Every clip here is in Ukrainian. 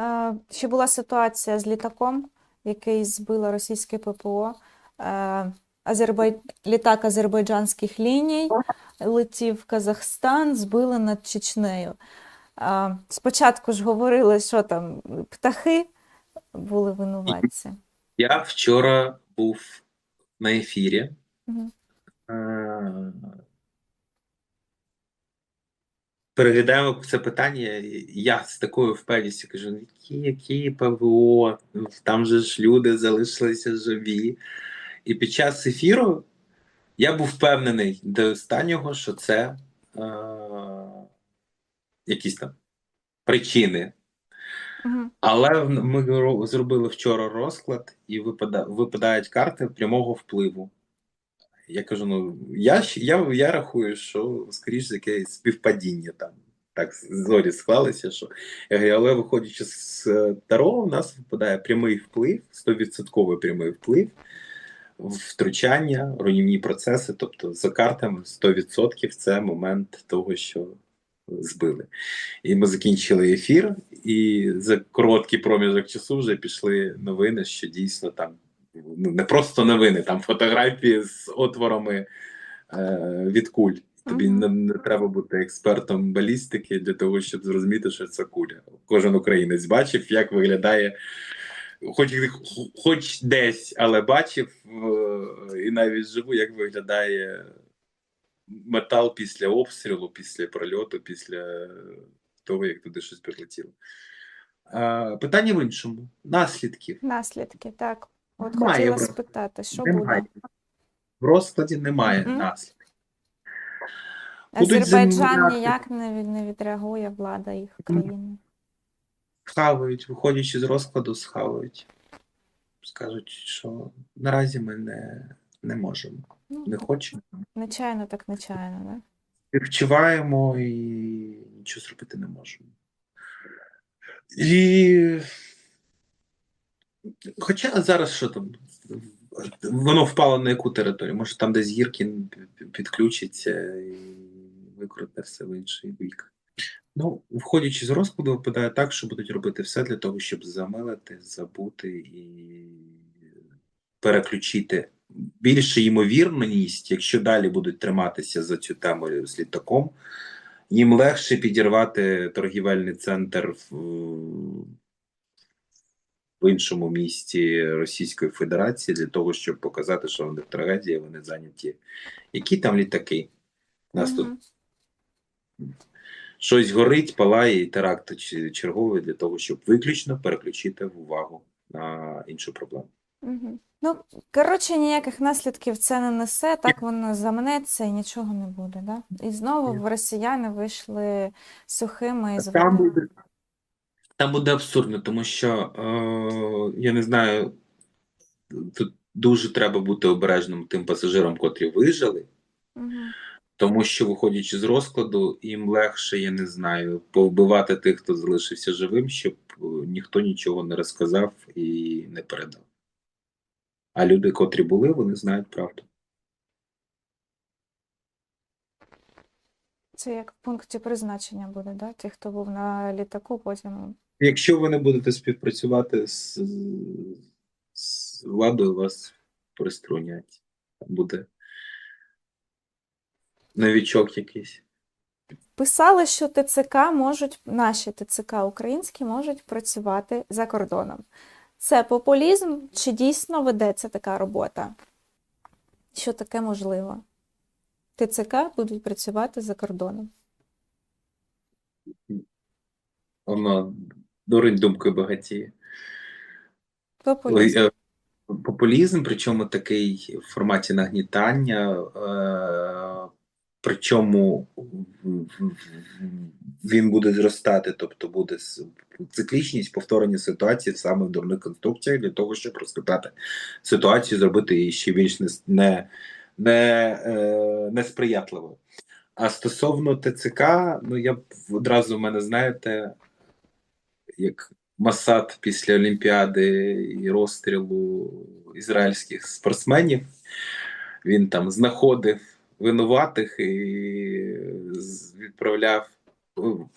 Е, Ще була ситуація з літаком, який збило російське ППО. Е, Азербай... Літак азербайджанських ліній летів в Казахстан, збили над Чечнею. Е, Спочатку ж говорили, що там птахи були винуватці. Я вчора був на ефірі. Е, Переглядаємо це питання. Я з такою впевненістю кажу: «Ну, які, які ПВО, Ну, там же ж люди залишилися живі. І під час ефіру я був впевнений до останнього, що це е, якісь там причини Мгм. але ми зробили вчора розклад, і випада, випадають карти прямого впливу. Я кажу: ну я, я, я рахую, що скоріш якесь співпадіння там. Так, зорі склалися, що але виходячи з е, Таро, у нас випадає прямий вплив, 100% прямий вплив, втручання, руйнівні процеси. Тобто за картами 100% це момент того, що збили. І ми закінчили ефір, і за короткий проміжок часу вже пішли новини, що дійсно там ну, не просто новини, там фотографії з отворами е, від куль. Тобі не, не треба бути експертом балістики для того, щоб зрозуміти, що це куля. Кожен українець бачив, як виглядає, хоч, хоч десь, але бачив е, і навіть живу, як виглядає метал після обстрілу, після прольоту, після того, як туди щось прилетіло. Питання в іншому: наслідків. Наслідки, так. От Немає хотіла просто. спитати, що немає. буде? В розкладі немає Мгм. наслідків. Азербайджан ніяк не, від- не відреагує влада їх країни. Схавають, виходячи з розкладу, схавають. Скажуть, що наразі ми не, не можемо, Ну, не хочемо. нечайно, так нечайно, да? Співчуваємо і нічого зробити не можемо. І хоча зараз що там, воно впало на яку територію? Може там десь Гіркін підключиться і викрутне все в інший бік. Ну, входячи з розкладу, випадає так, що будуть робити все для того, щоб замилити, забути і переключити. Більше ймовірність, якщо далі будуть триматися за цю тему з літаком, їм легше підірвати торгівельний центр в, в іншому місті Російської Федерації для того, щоб показати, що в них трагедія, вони зайняті. Які там літаки? Нас тут щось горить, палає і теракт черговий для того, щоб виключно переключити увагу на іншу проблему. Мгм. Ну, коротше, ніяких наслідків це не несе, так воно замнеться і нічого не буде, да? І знову росіяни вийшли сухими і з Там буде, абсурдно, тому що е, я не знаю, тут дуже треба бути обережним тим пасажирам, котрі вижили, Мгм. тому що, виходячи з розкладу, їм легше, я не знаю, повбивати тих, хто залишився живим, щоб е, ніхто нічого не розказав і не передав. А люди, котрі були, вони знають правду. Це як в пункті призначення буде, да? Ті, хто був на літаку, потім Якщо ви не будете співпрацювати з, з владою, вас приструнять. Буде новічок якийсь. Писали, що ТЦК можуть, наші ТЦК українські можуть працювати за кордоном. Це популізм чи дійсно ведеться така робота? Що таке можливо? ТЦК будуть працювати за кордоном. Воно дурить думкою багатіє. Популізм. Е, Популізм, причому такий в форматі нагнітання, е, причому він буде зростати, тобто буде циклічність повторення ситуації саме в дурних конструкціях для того, щоб розкатати ситуацію, зробити її ще більш не, не, не, е, несприятливою. А стосовно ТЦК, ну я одразу в мене, знаєте, як Масад після Олімпіади і розстрілу ізраїльських спортсменів. Він там знаходив винуватих і відправляв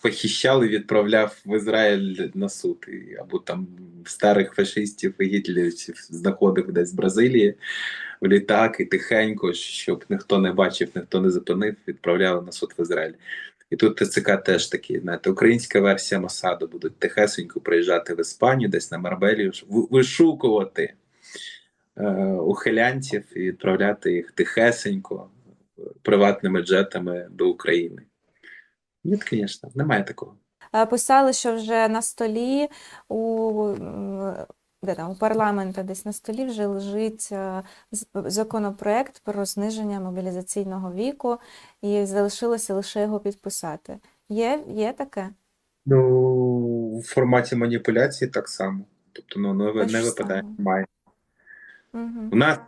похищав і відправляв в Ізраїль на суд, або там старих фашистів і гітлерівців знаходив десь в Бразилії в літак і тихенько, щоб ніхто не бачив, ніхто не зупинив, відправляли на суд в Ізраїль. І тут ТЦК теж такий, знаєте, українська версія Масаду будуть тихесенько приїжджати в Іспанію, десь на Марбелію, вишукувати е, ухилянців і відправляти їх тихесенько приватними джетами до України. Ні, звісно, немає такого. Е, Писали, що вже на столі у, де там, у парламента десь на столі вже лежить е, законопроект про зниження мобілізаційного віку, і залишилося лише його підписати. Є, є таке? Ну, в форматі маніпуляції так само. Тобто, ну, не, не випадає. Немає. Угу. У нас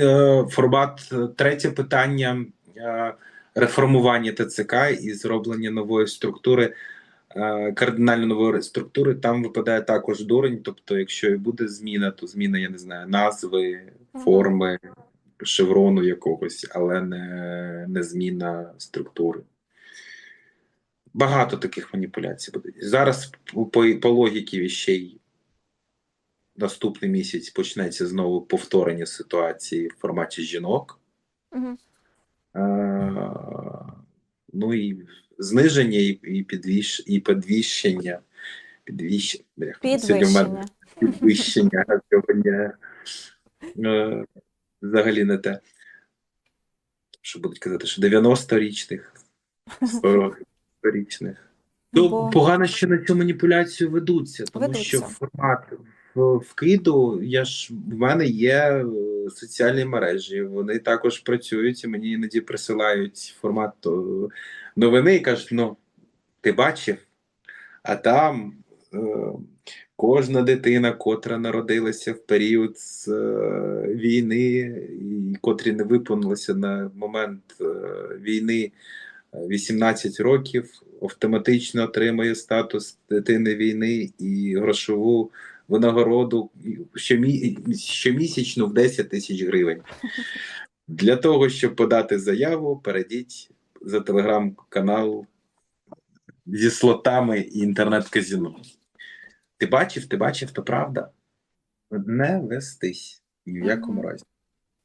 е, формат, е, третє питання е, реформування ТЦК і зроблення нової структури, кардинально нової структури. Там випадає також дурень. Тобто, якщо і буде зміна, то зміна, я не знаю, назви, форми, шеврону якогось, але не, не зміна структури. Багато таких маніпуляцій буде. Зараз по, по, логіки віщей наступний місяць почнеться знову повторення ситуації в форматі жінок. Угу. Е, ну і зниження, і, і, підвіш, і підвищення. Мене Підвищення. підвищення сьогодні е, взагалі не те. Що будуть казати, що 90-річних, 40-річних. Ну, Бо- погано, що на цю маніпуляцію ведуться, тому Ведуться. що формат вкиду, я ж в мене є е, соціальні мережі, вони також працюють і мені іноді присилають формат е, новини і кажуть: ну, ти бачив, а там е, кожна дитина, котра народилася в період з е, війни, і котрі не виповнилися на момент е, війни е, 18 років, автоматично отримує статус дитини війни і грошову винагороду щомі... щомісячно в 10 тисяч гривень. Для того, щоб подати заяву, перейдіть за телеграм-канал зі слотами і інтернет-казіно. Ти бачив, ти бачив, то правда. Не вестись ні в якому разі.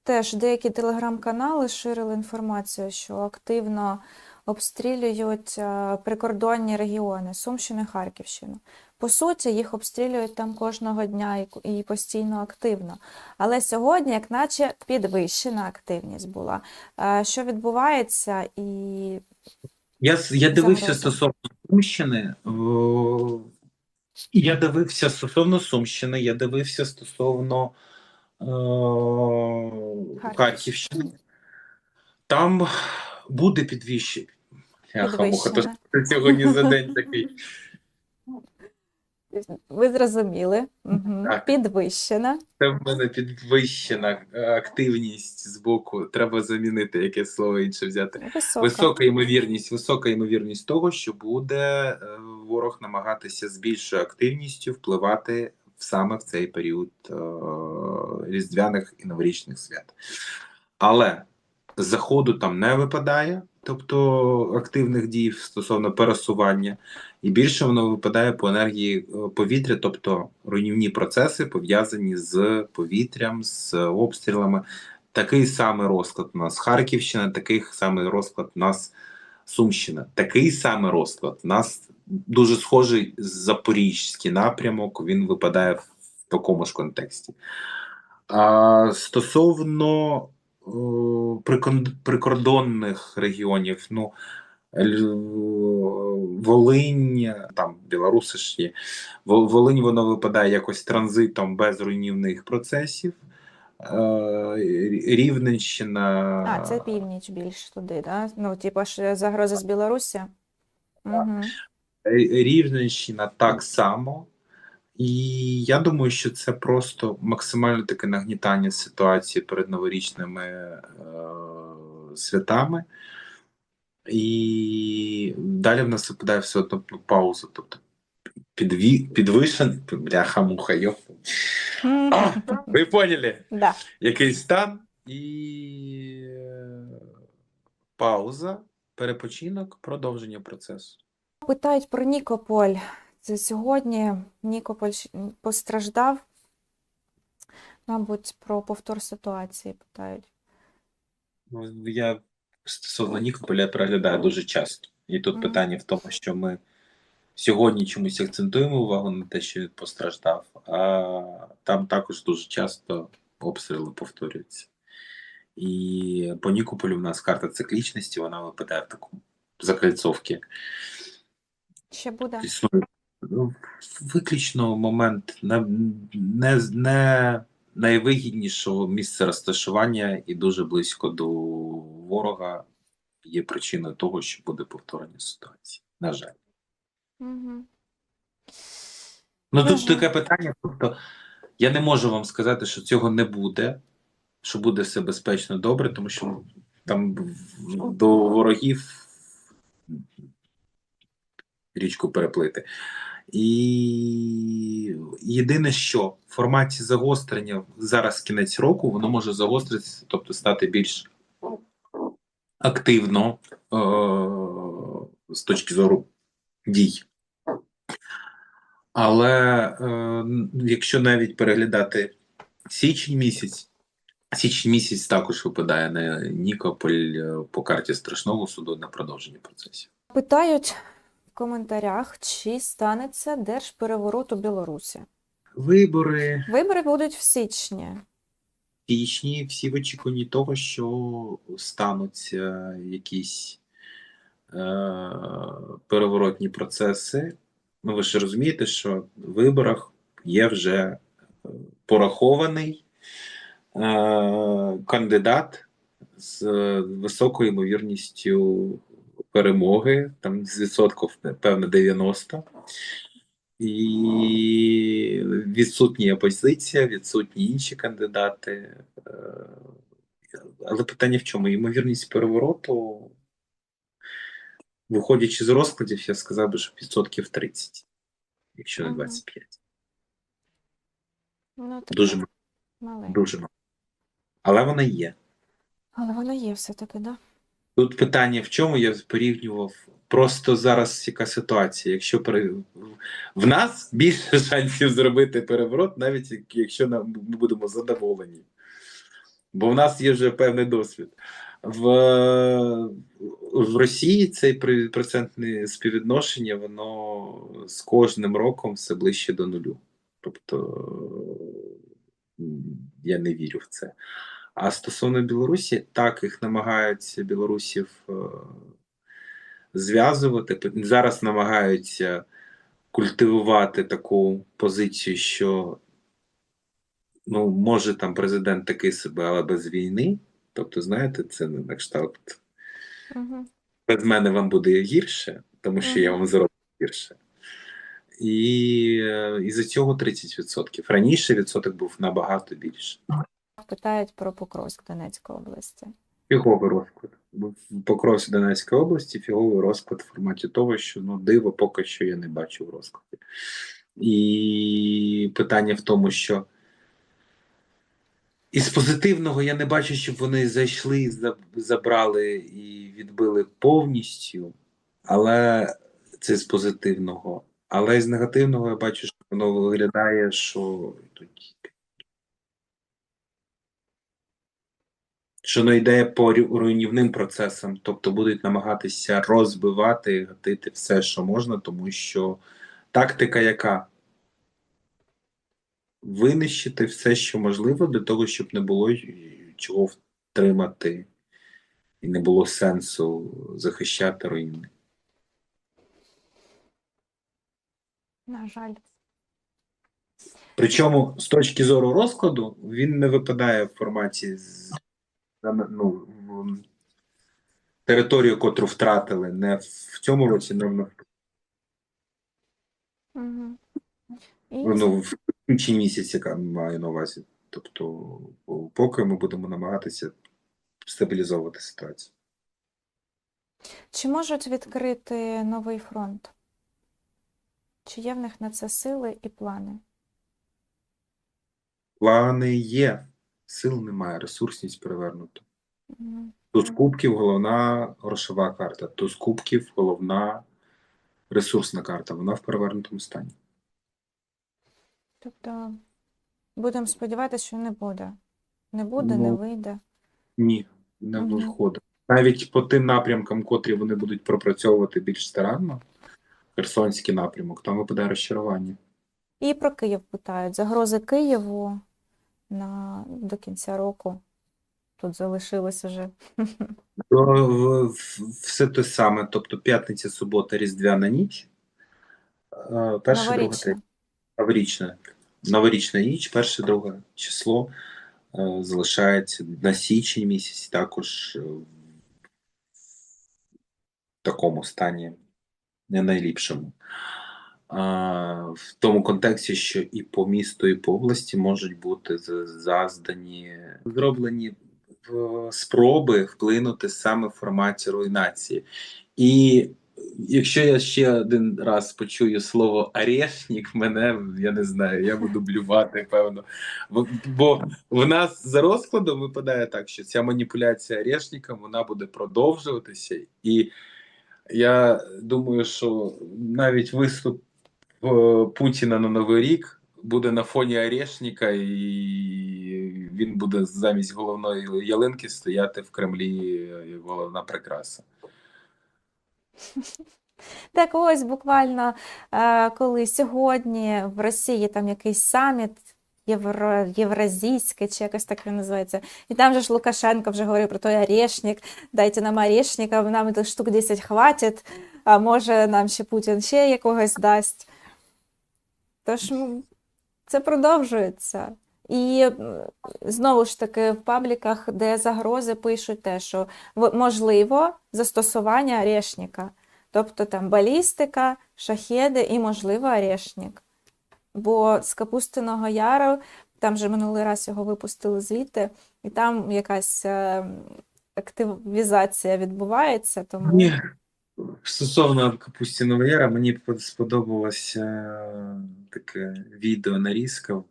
Теж деякі телеграм-канали ширили інформацію, що активно обстрілюють е, прикордонні регіони Сумщину, Харківщину. По суті, їх обстрілюють там кожного дня і, постійно активно. Але сьогодні, як наче, підвищена активність була. Е, Що відбувається, і Я, я дивився стосовно Сумщини. о, Я дивився стосовно Сумщини, я дивився стосовно е, Харків. Харківщини. Там буде підвищення. Сьогодні за день такий. Ви зрозуміли, угу. Так. підвищена. Це в мене підвищена активність з боку. Треба замінити яке слово інше взяти. Висока. Висока ймовірність, висока ймовірність того, що буде е, ворог намагатися з більшою активністю впливати саме в цей період е, різдвяних і новорічних свят. Але заходу там не випадає, тобто активних дій стосовно пересування, і більше воно випадає по енергії е, повітря, тобто руйнівні процеси пов'язані з повітрям, з обстрілами. Такий самий розклад у нас Харківщина, такий самий розклад у нас Сумщина. Такий самий розклад у нас дуже схожий запорізький напрямок. Він випадає в такому ж контексті. А стосовно е, прикон- прикордонних регіонів, ну Волинь, там білоруси ж є. Волинь воно випадає якось транзитом без руйнівних процесів. Е, Рівненщина. А, це північ більш туди, да? Ну, типу, ж загроза з Білорусі. Угу. Рівненщина так само. І я думаю, що це просто максимально таке нагнітання ситуації перед новорічними е, святами. І далі в нас випадає все одно ну, пауза. Тобто підві, підвишен, бляха муха, йоп. А, ви поняли? Да. Який стан і е, пауза, перепочинок, продовження процесу. Питають про Нікополь. Це сьогодні Нікополь постраждав. Мабуть, про повтор ситуації питають. Ну, я стосовно Нікополя переглядаю дуже часто. І тут Мгм. питання в тому, що ми сьогодні чомусь акцентуємо увагу на те, що він постраждав, а там також дуже часто обстріли повторюються. І по Нікополю в нас карта циклічності, вона випадає в такому закольцовці. Ще буде? Існує ну, виключно момент не, не, не найвигіднішого місця розташування і дуже близько до ворога є причиною того, що буде повторення ситуації. На жаль. Угу. Ну тут таке питання. Тобто я не можу вам сказати, що цього не буде, що буде все безпечно добре, тому що там до ворогів річку переплити. І єдине, що в форматі загострення зараз кінець року, воно може загостритися, тобто стати більш активно е- з точки зору дій. Але е, якщо навіть переглядати січень місяць, січень місяць також випадає на Нікополь е, по карті страшного суду на продовження процесів. Питають в коментарях, чи станеться держпереворот у Білорусі. Вибори Вибори будуть в січні. В всі в очікуванні того, що стануться якісь е, переворотні процеси. Ну, ви ж розумієте, що в виборах є вже е, порахований е, кандидат з е, високою ймовірністю перемоги, там з відсотків, певно, 90. І відсутня опозиція, відсутні інші кандидати. Е, Але питання в чому? Ймовірність перевороту, виходячи з розкладів, я сказав би, що відсотків 30, якщо не 25. Ну, таке Дуже мало. Дуже мало. Але вона є. Але воно є все-таки, да? Тут питання в чому я порівнював. Просто зараз яка ситуація? Якщо пере... в нас більше шансів зробити переворот, навіть якщо ми будемо задоволені. Бо в нас є вже певний досвід. В, в Росії цей процентне співвідношення, воно з кожним роком все ближче до нулю. Тобто я не вірю в це. А стосовно Білорусі, так їх намагаються білорусів е, зв'язувати. Зараз намагаються культивувати таку позицію, що ну, може там президент такий себе, але без війни. Тобто, знаєте, це не на кшталт. Угу. Без мене вам буде гірше, тому що я вам зроблю гірше. І е, із-за цього 30%. Раніше відсоток був набагато більше. Питають про Покровськ Донецької області. Фіговий розклад. В Покровській Донецької області фіговий розклад в форматі того, що ну диво поки що я не бачу в розкладі. І питання в тому, що із позитивного я не бачу, щоб вони зайшли, забрали і відбили повністю, але це з позитивного. Але з негативного я бачу, що воно виглядає, що тут що воно йде по руйнівним процесам, тобто будуть намагатися розбивати, гатити все, що можна, тому що тактика яка? Винищити все, що можливо, для того, щоб не було чого втримати, і не було сенсу захищати руїни. На жаль. Причому з точки зору розкладу він не випадає в форматі з ну, територію, котру втратили, не в цьому році, не в Угу. І ну, в кінці місяця яка маю на увазі. Тобто, поки ми будемо намагатися стабілізовувати ситуацію. чи можуть відкрити новий фронт? Чи є в них на це сили і плани? Плани є, сил немає, ресурсність перевернута. Туз кубків головна грошова карта. Туз кубків головна ресурсна карта, вона в перевернутому стані. Тобто будемо сподіватися, що не буде. Не буде, не Ну, вийде. Ні, не Мгм. виходить. Навіть по тим напрямкам, котрі вони будуть пропрацьовувати більш старанно, Херсонський напрямок, там випадає розчарування. І про Київ питають. Загрози Києву на, до кінця року. Тут залишилось уже. В- все те саме, тобто п'ятниця, субота, Різдвяна ніч. Е, Перше, друге, Новорічна. Новорічна ніч, перше, друге число е, залишається на січень місяць також е, в такому стані не найліпшому. В тому контексті, що і по місту, і по області можуть бути заздані, зроблені спроби вплинути саме в форматі руйнації. І якщо я ще один раз почую слово «арешник», мене я не знаю, я буду блювати, певно. Бо- в нас за розкладом випадає так, що ця маніпуляція арешником вона буде продовжуватися. І я думаю, що навіть виступ Путіна на Новий рік буде на фоні Орешника, і він буде замість головної ялинки стояти в Кремлі головна прикраса. Так ось буквально е, коли сьогодні в Росії там якийсь саміт євро, євразійський, чи якось так він називається. І там же ж Лукашенко вже говорив про той орешник, дайте нам орешника, нам штук 10 хватить, а може нам ще Путін ще якогось дасть. Тож це продовжується. І знову ж таки в пабліках, де загрози пишуть те, що можливо застосування орешника. Тобто там балістика, шахеди і, можливо, орешник. Бо з Капустиного Яру, там же минулий раз його випустили звідти, і там якась е, активізація відбувається, тому. Стосовно Капустіного Яра, мені сподобалося е, таке відео нарізка.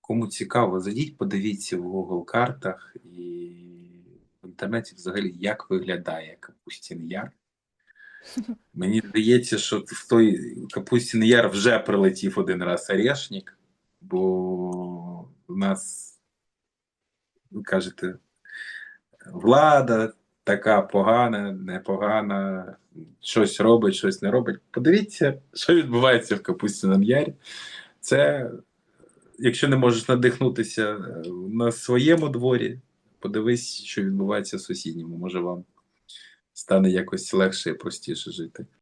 Кому цікаво, зайдіть, подивіться в Google картах і в інтернеті взагалі, як виглядає Капустін Яр. Мені здається, що в той Капустін Яр вже прилетів один раз Орешник, бо у нас, ви кажете, влада така погана, непогана, щось робить, щось не робить. Подивіться, що відбувається в Капустіному Ярі. Це, якщо не можеш надихнутися е, на своєму дворі, подивись, що відбувається в сусідньому. Може, вам стане якось легше і простіше жити.